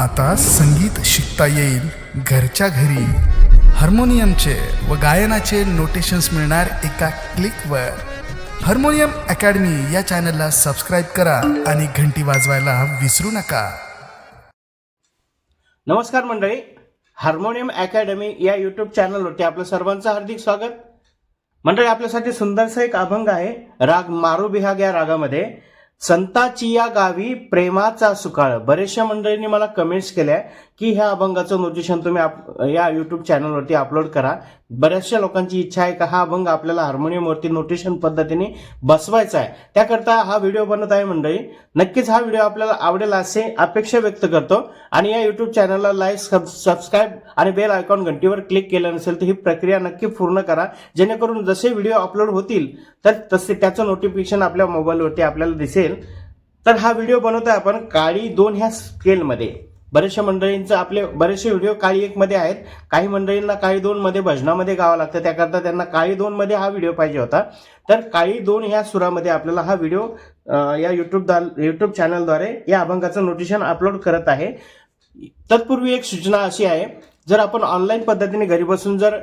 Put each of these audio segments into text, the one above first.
आता संगीत शिकता येईल. घरच्या घरी. हार्मोनियमचे व गायनाचे नोटेशन्स मिळणार एका क्लिकवर हार्मोनियम अकॅडमी या चॅनलला सबस्क्राईब करा आणि घंटी वाजवायला विसरू नका. नमस्कार मंडळी. हार्मोनियम अकॅडमी या यूट्यूब चॅनलवरती आपलं सर्वांचं हार्दिक स्वागत. मंडळी आपल्यासाठी सुंदरसा एक अभंग आहे. राग मारू बिहाग या रागामध्ये. संताची या गावी प्रेमाचा सुकाळ. बरेचशा मंडळींनी मला कमेंट्स केल्या की ह्या अभंगाचं नोटिशन तुम्ही आप- या युट्यूब चॅनलवरती अपलोड करा. बऱ्याचशा लोकांची इच्छा आहे का हा अभंग आपल्याला हार्मोनियमवरती नोटेशन पद्धतीने बसवायचा आहे. त्याकरता हा व्हिडिओ बनत आहे मंडळी. नक्कीच हा व्हिडिओ आपल्याला आवडेल असे अपेक्षा व्यक्त करतो. आणि या युट्यूब चॅनलला लाईक सबस्क्राईब आणि बेल आयकॉन घंटीवर क्लिक केलं नसेल तर ही प्रक्रिया नक्की पूर्ण करा. जेणेकरून जसे व्हिडिओ अपलोड होतील तर तसे त्याचं नोटिफिकेशन आपल्या मोबाईलवरती आपल्याला दिसेल. तर हा व्हिडिओ बनवतोय आपण काळी दोन ह्या स्केलमध्ये बरेचशा मंडळींचं आपले बरेचसे व्हिडिओ काळी एकमध्ये आहेत. काही मंडळींना काळी दोनमध्ये भजनामध्ये गावं लागतं त्याकरता त्यांना काळी दोनमध्ये हा व्हिडिओ पाहिजे होता. तर काळी दोन ह्या सुरामध्ये आपल्याला हा व्हिडिओ या युट्यूब यूट्यूब चॅनलद्वारे या अभंगाचं नोटिशन अपलोड करत आहे. तत्पूर्वी एक सूचना अशी आहे जर आपण ऑनलाईन पद्धतीने घरी बसून जर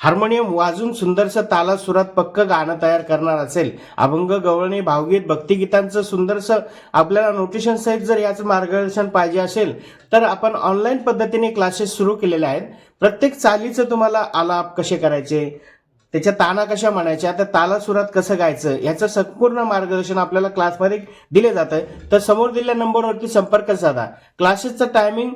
हार्मोनियम वाजून सुंदरसं ताला सुरात पक्क गाणं तयार करणार असेल. अभंग गवळणी भावगीत भक्तिगीतांचं सुंदरसं आपल्याला नोटिशन सहित जर याचं मार्गदर्शन पाहिजे असेल तर आपण ऑनलाईन पद्धतीने क्लासेस सुरू केलेले आहेत. प्रत्येक चालीचं तुम्हाला आलाप कसे करायचे? त्याच्या ताना कशा म्हणायच्या? तर ताला सुरात कसं गायचं? याचं संपूर्ण मार्गदर्शन आपल्याला क्लासमध्ये दिले जातं तर समोर दिलेल्या नंबरवरती संपर्क साधा. क्लासेसचं टायमिंग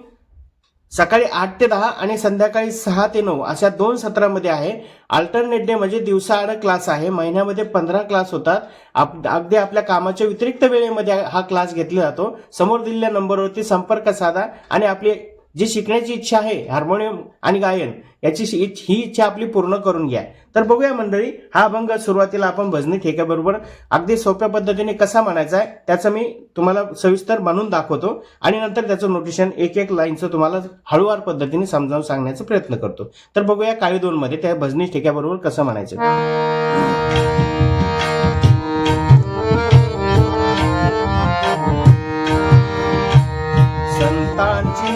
सकाळी आठ ते दहा आणि संध्याकाळी सहा ते नऊ अशा दोन सत्रामध्ये आहे. अल्टरनेट डे म्हणजे दिवसाआड क्लास आहे. महिन्यामध्ये पंधरा क्लास होतात. आप अगदी आपल्या कामाच्या व्यतिरिक्त वेळेमध्ये हा क्लास घेतला जातो. समोर दिलेल्या नंबरवरती संपर्क साधा आणि आपली जी शिकण्याची इच्छा आहे हार्मोनियम आणि गायन याची ही इच्छा आपली पूर्ण करून घ्या. तर बघूया मंडळी हा अभंग सुरुवातीला आपण भजनी ठेक्याबरोबर अगदी सोप्या पद्धतीने कसा म्हणायचा आहे त्याचं मी तुम्हाला सविस्तर बनवून दाखवतो आणि नंतर त्याचं नोटिशन एक एक लाईनचं तुम्हाला हळूवार पद्धतीने समजावून सांगण्याचा प्रयत्न करतो. तर बघूया काळी दोन मध्ये त्या भजनी ठेक्याबरोबर कसं म्हणायचं.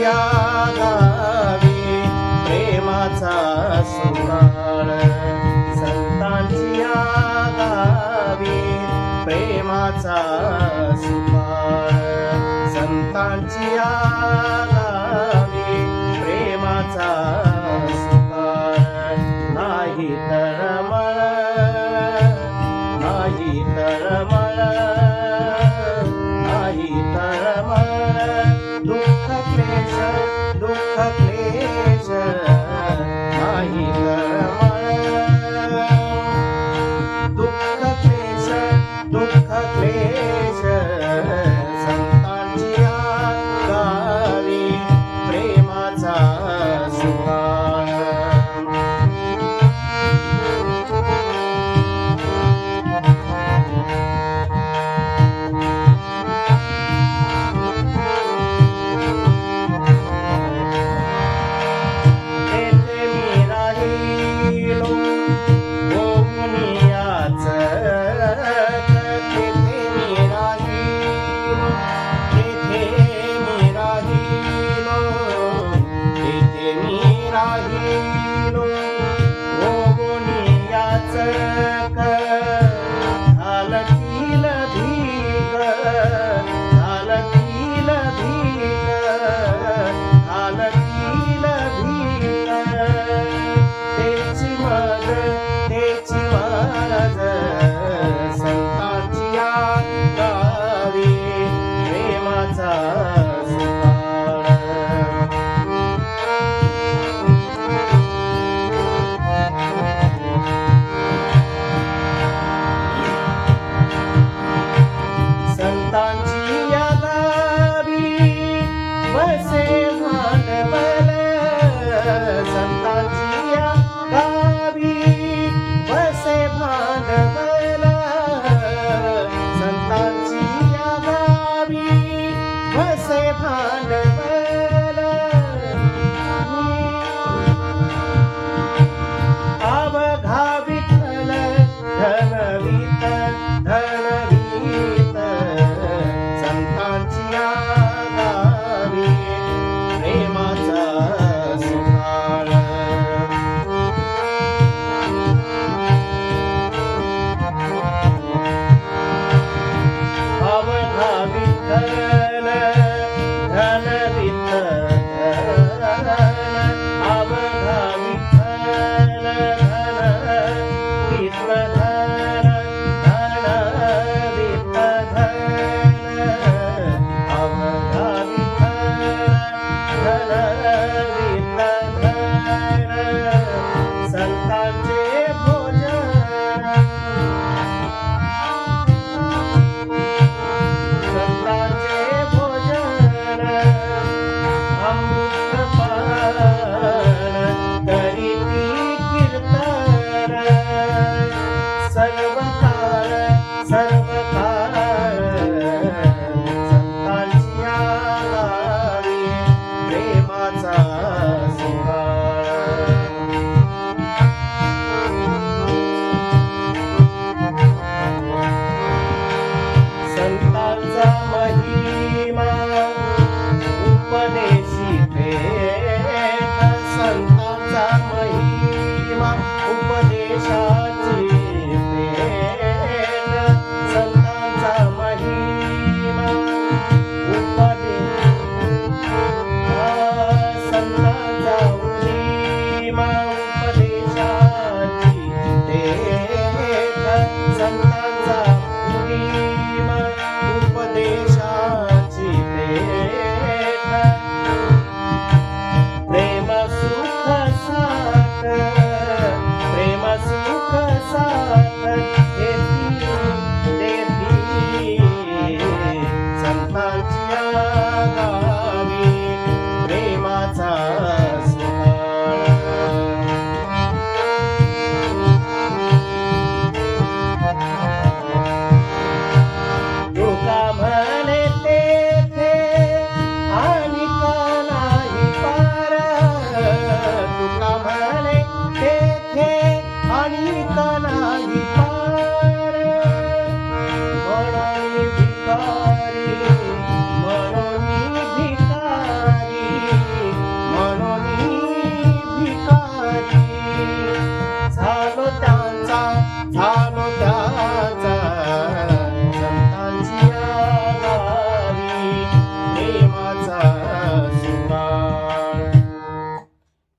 गावी प्रेमाचा सुकाळ संतांची गावी प्रेमाचा सुकाळ संतांची गावी प्रेमाचा सुकाळ नाही तर संतांचा महिमा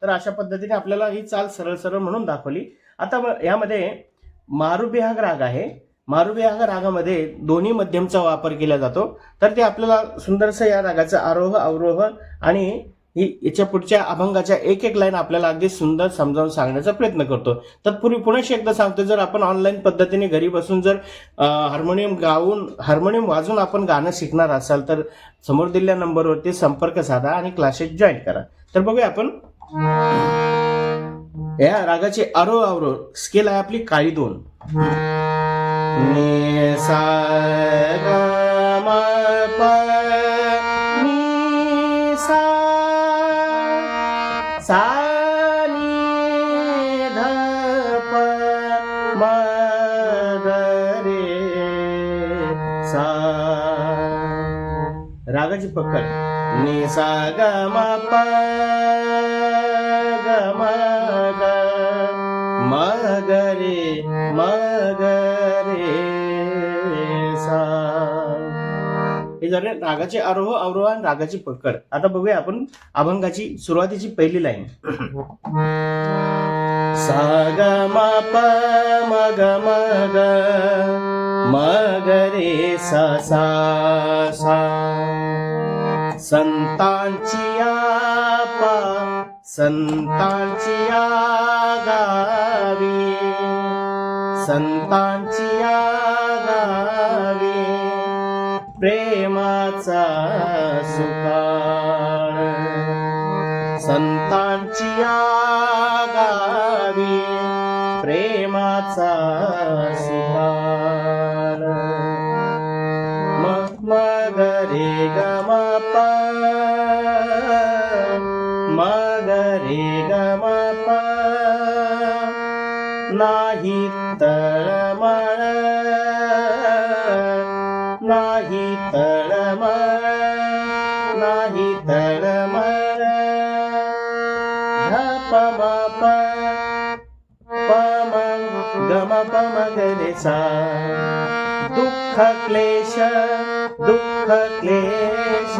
तर अशा पद्धतीने आपल्याला ही चाल सरळ सरळ म्हणून दाखवली. आता म- यामध्ये मारुबिहाग राग आहे. मारुबिहाग रागामध्ये दोन्ही मध्यमचा वापर केला जातो. तर ते आपल्याला सुंदरसं या रागाचं आरोह अवरोह आणि ही याच्या पुढच्या अभंगाच्या एक एक लाईन आपल्याला अगदी सुंदर समजावून सांगण्याचा प्रयत्न करतो. तत्पूर्वी पुन्हा एकदा सांगतो जर आपण ऑनलाईन पद्धतीने घरी बसून जर हार्मोनियम गाऊन हार्मोनियम वाजून आपण गाणं शिकणार असाल तर समोर दिलेल्या नंबरवरती संपर्क साधा आणि क्लासेस जॉईन करा. तर बघूया आपण या रागाचे आरो आवरो स्केल आहे आपली काळी दोन. नि सा सा रे सा. रागाची पकड. नि सा ग म प म ग रे रे सा. हे झाले रागाचे आरोह अवरोह आणि रागाची पकड. आता बघूया आपण अभंगाची सुरुवातीची पहिली लाईन. सा ग म प म ग म ग रे सा सा सा. संतांची आपा संतांची गावी संतांची गावी प्रेमाचा सुकाळ. संतांची गावी प्रेमाचा सुकाळ रे ग नाही तळमळ नाही तळमळ नाही तळमळ प म प पम म ग दुःख क्लेश दुःख क्लेश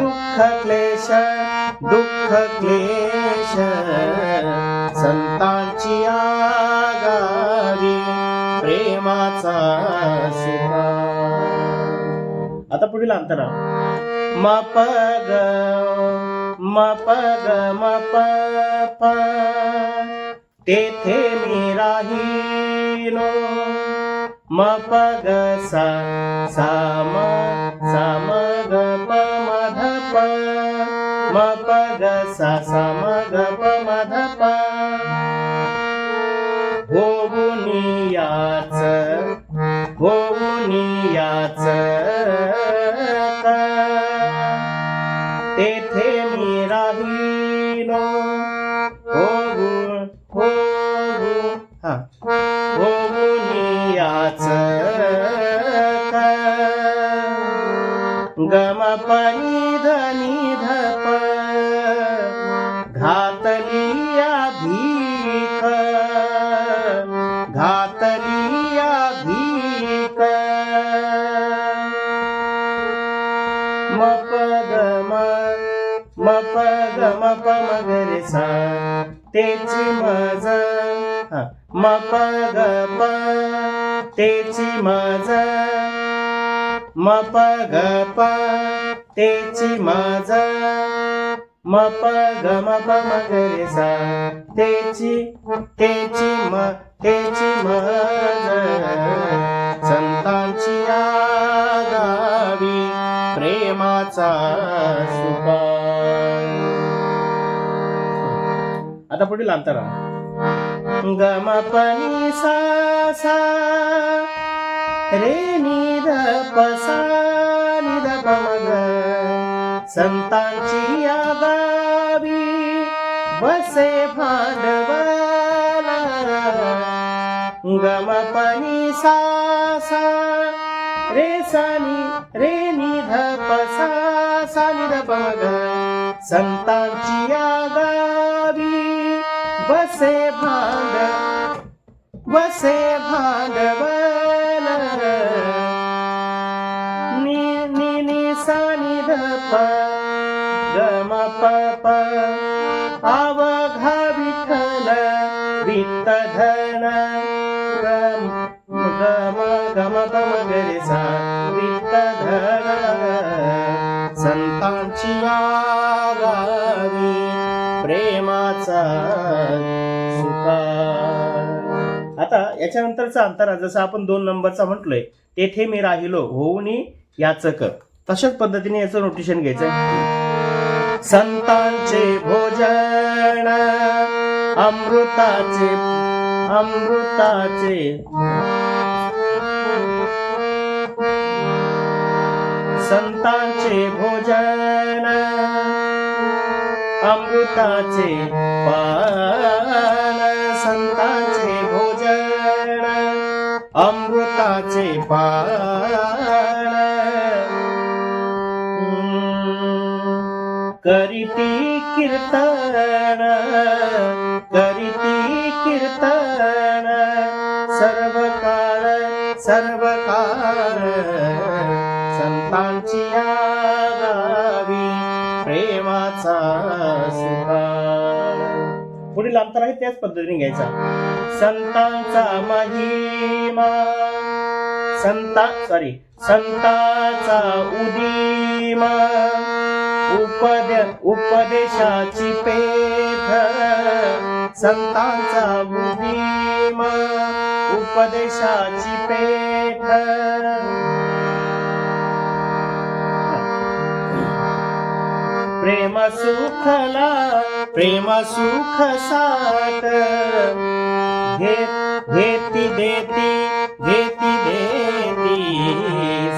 दुःख क्लेश दुःख क्लेश संतांची आगारी प्रेमाचा सुखा आता पुढील अंतरा म प ग म ग म प. तेथे मी राहिलो. म ग सा सा म सा म ग प म ध प. म ग सा सा म ग प म ध प तेची मज म प ग प तेची मज मप ग प तेची मज मप ग म प म ग रे सा तेची तेची म तेची मज संतांची आगावी प्रेमाचा आता पुढील अंतरा गम पनी सा सा रे निध पसा निध पमग. संतांची आगावी वसे भांडवल गम पनी सा सा रे सानी रे निध पसा सा निध पमग. संतांची आगावी वसे भांड वसे भांडवल नि नि नि सा नि ध प ग म प प अवघा विठ्ठल वित्त धन गम गम गम गम गरे सा वित्त धन संतांची आगावी प्रेम सुकार आता याच्यानंतरचा अंतरा जसं आपण दोन नंबरचा म्हटलोय तेथे मी राहिलो होऊन याच कर. तशाच पद्धतीने याचं नोटेशन घ्यायचं संतांचे भोजन अमृताचे अमृताचे. संतांचे भोजन संताचे पान संतांचे भोजन अमृताचे पान करीती कीर्तन करीती कीर्तन सर्व काळ सर्व काळ संतांची या प्रेमाचा पुढील अंतर आहे त्याच पद्धतीने घ्यायचा. संतांचा महिमा. संता सॉरी संताचा उदीमा. उपदे उपदेशाची पेठ. संतांचा उदीमा. उपदेशाची पेठ. सुखला प्रेम सुख सात घेती देती घेती देती.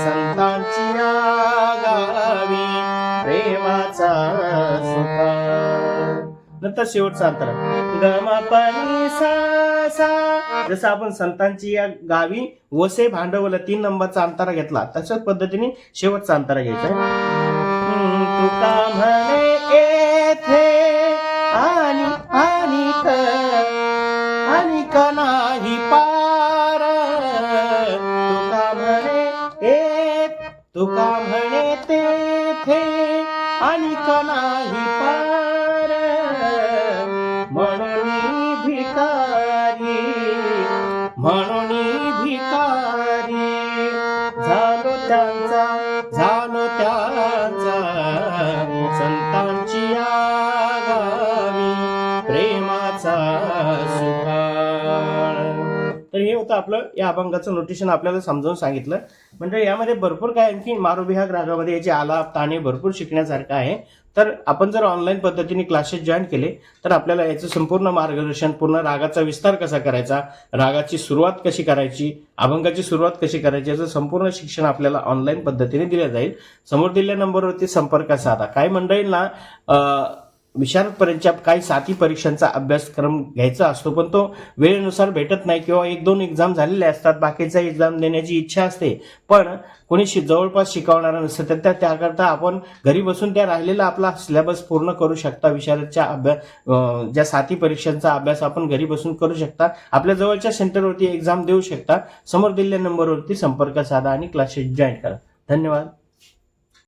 संतांची गावी प्रेमाचा सुख. नंतर शेवटचा अंतर. गम सा जसं आपण संतांची या गावी वसे भांडवल तीन नंबरचा अंतरा घेतला. तशाच पद्धतीने शेवटचा अंतरा घ्यायचा तुका म्हणे येथे आणि आणि आणि नाही पार. तुका म्हणे ए तुका म्हणे तेथे आणि नाही पार. म्हणून भिकारी म्हणून भिकारी. झालो त्यांचा झालो त्या आपलं? या अभंगाचं नोटेशन आपल्याला समजावून सांगितलं. म्हणजे यामध्ये भरपूर काय आणखी मारुबिहाग रागामध्ये याचे आलाप ताणे भरपूर शिकण्यासारखं आहे. तर आपण जर ऑनलाईन पद्धतीने क्लासेस जॉईन केले तर आपल्याला याचं संपूर्ण मार्गदर्शन पूर्ण रागाचा विस्तार कसा करायचा रागाची सुरुवात कशी करायची अभंगाची सुरुवात कशी करायची याचं संपूर्ण शिक्षण आपल्याला ऑनलाईन पद्धतीने दिलं जाईल. समोर दिलेल्या नंबरवरती संपर्क साधा. काही मंडळींना विशारदपर्यंतच्या काही साथी परीक्षांचा अभ्यासक्रम घ्यायचा असतो पण तो वेळेनुसार भेटत नाही किंवा एक दोन एक्झाम झालेले असतात बाकीचा एक्झाम देण्याची इच्छा असते. पण कोणी शि जवळपास शिकवणारा नसतं तर त्या त्याकरता आपण घरी बसून त्या राहिलेला आपला सिलेबस पूर्ण करू शकता. विशारदच्या अभ्यास ज्या साथी परीक्षांचा अभ्यास आपण घरी बसून करू शकता आपल्या जवळच्या सेंटरवरती एक्झाम देऊ शकता. समोर दिलेल्या नंबरवरती संपर्क साधा आणि क्लासेस जॉईन करा. धन्यवाद.